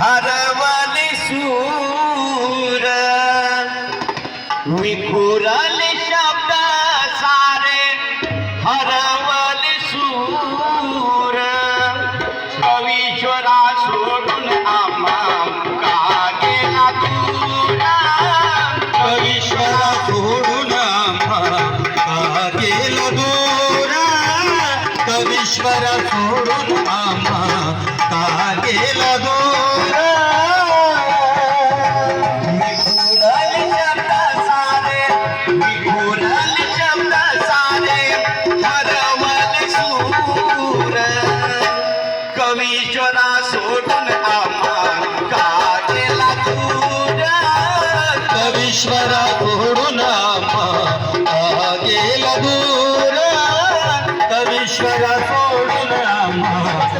हर वाली सू છોડું આમાં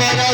ಈಶ್ವರ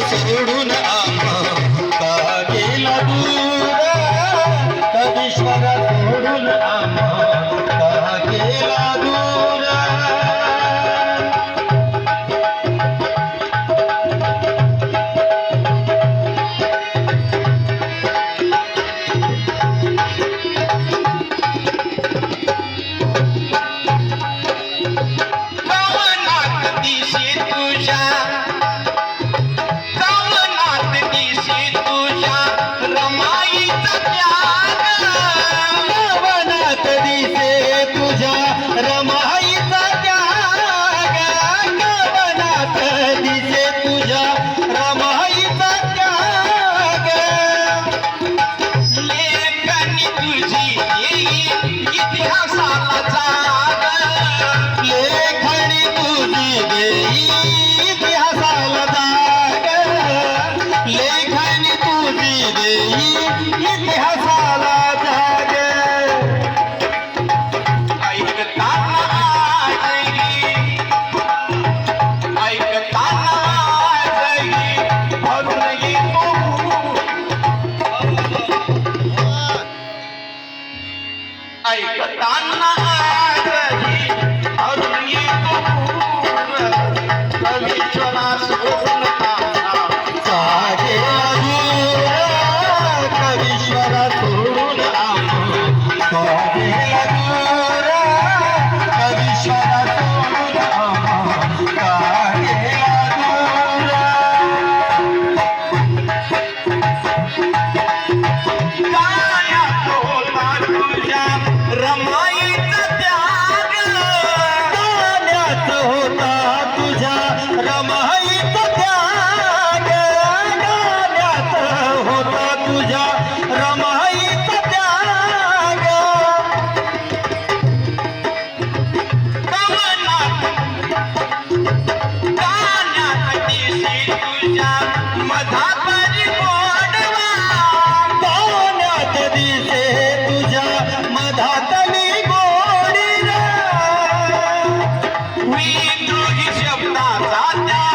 तुझी शब्दाचा त्या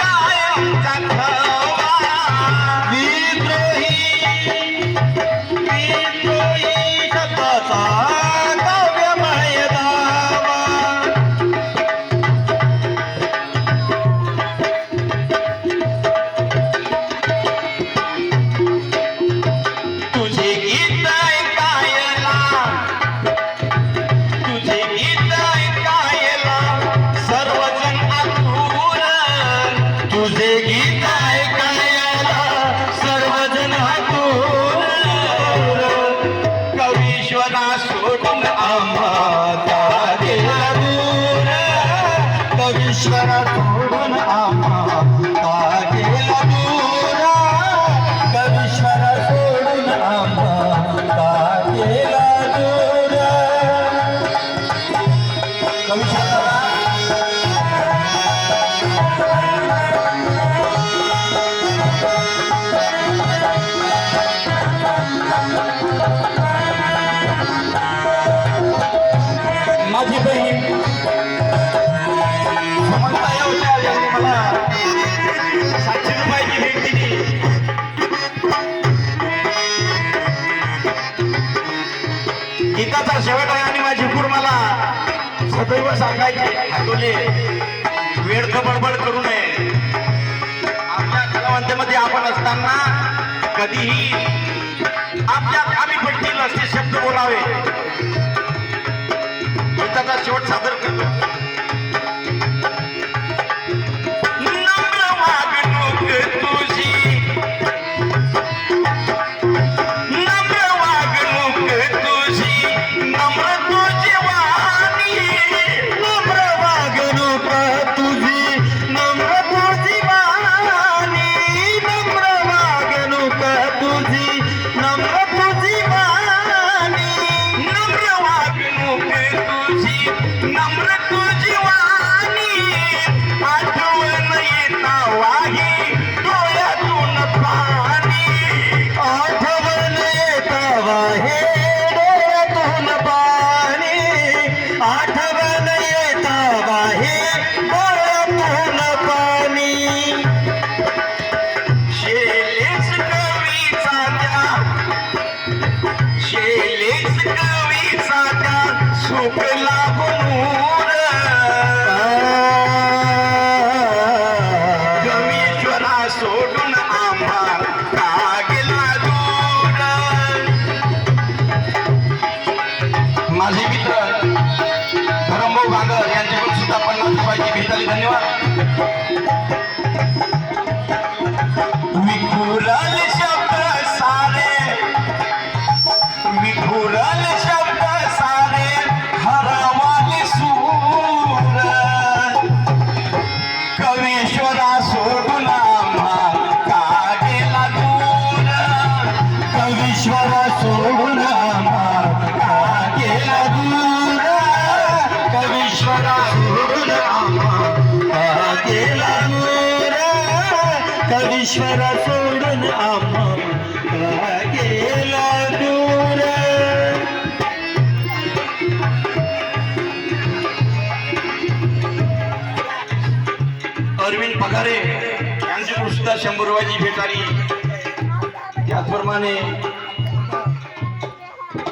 कायमचा सदैव सांगायचे हातोले व्यर्थ बडबड करू नये. आपल्या कलावंतेमध्ये आपण असताना कधीही आपल्या कामी पडतील असे शब्द बोलावे. गीताचा शेवट सादर करतो. कवीश्वरा कवीश्वरा सोडून आम्हा गेला दूर. अरविंद पगारे यांच्याकडून सुद्धा शंभर रुपयाची भेट आली त्याचप्रमाणे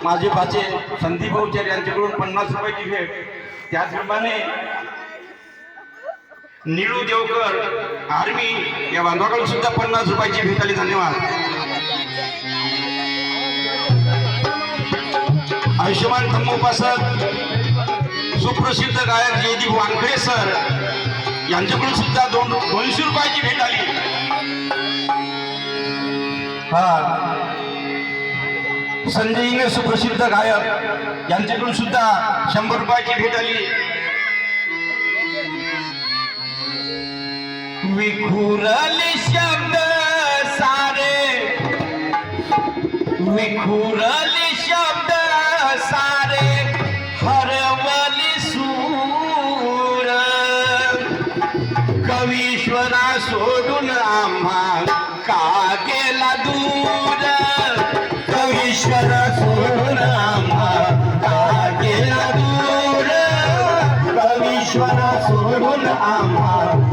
माझे पाचे संदीप भाऊचर यांच्याकडून पन्नास रुपयाची भेट. त्याचप्रमाणे निळू देवकर आर्मी या बांधवाकडून सुद्धा पन्नास रुपयाची भेट आली धन्यवाद. आयुष्यमान धम्मोपासक सुप्रसिद्ध गायक जयदीप वानखडे सर यांच्याकडून सुद्धा दोन दोनशे रुपयाची भेट आली. हा. संजय सुप्रसिद्ध गायक यांच्याकडून सुद्धा शंभर रुपयाची भेट आली. विखुरले शब्द सारे। विखुरले शब्द सारे। हरवले सूर। कवीश्वरा सोडून आम्हा का गेला दूर? कवीश्वरा सोडून आम्हा का गेला दूर? कवीश्वरा सोडून आम्हा